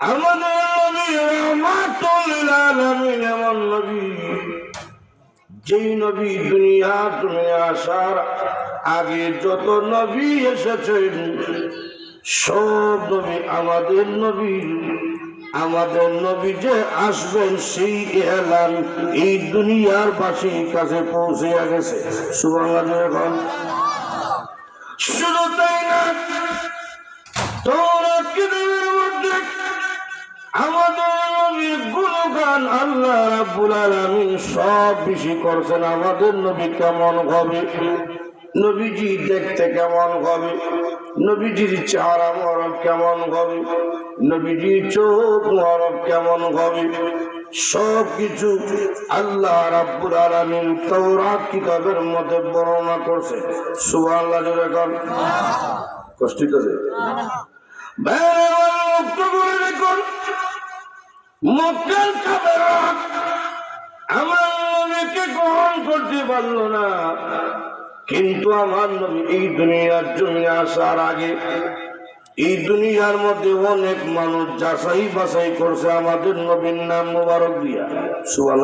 আমাদের নবী রহমাতুল আলামিন এমন নবী। যেই তুমি আসার আগে যত নবী এসেছেন, সব নবী আমাদের নবী। আমাদের নবী যে আসবেন, সেই এলান এই দুনিয়ার বাসীর কাছে পৌঁছে গেছে। সুবাংলা এখন শুধু তাই না, তোমরা মধ্যে আমাদের আল্লাহ রাব্বুল আমি সব বেশি করছেন। আমাদের নবী কেমন হবে? নবীজি দেখতে কেমন হবে? নবীজির চেহারা মরব কেমন হবে? নবীজির চোখ মরব কেমন হবে? সব কিছু আল্লাহ রাব্বুল আলামিন তাওরাত কিতাবের মধ্যে বর্ণনা করছে। সুবহানাল্লাহ, জোরে কর কষ্ট আছে মক্কার কাবেরা আমার নবীকে গ্রহণ করতে পারল না। কিন্তু আমার নবী এই দুনিয়ার জন্য আসার আগে, এই দুনিয়ার মধ্যে অনেক মানুষ যাচাই বাছাই করছে আমাদের নবীর নাম মোবারক দিয়া। সুবাল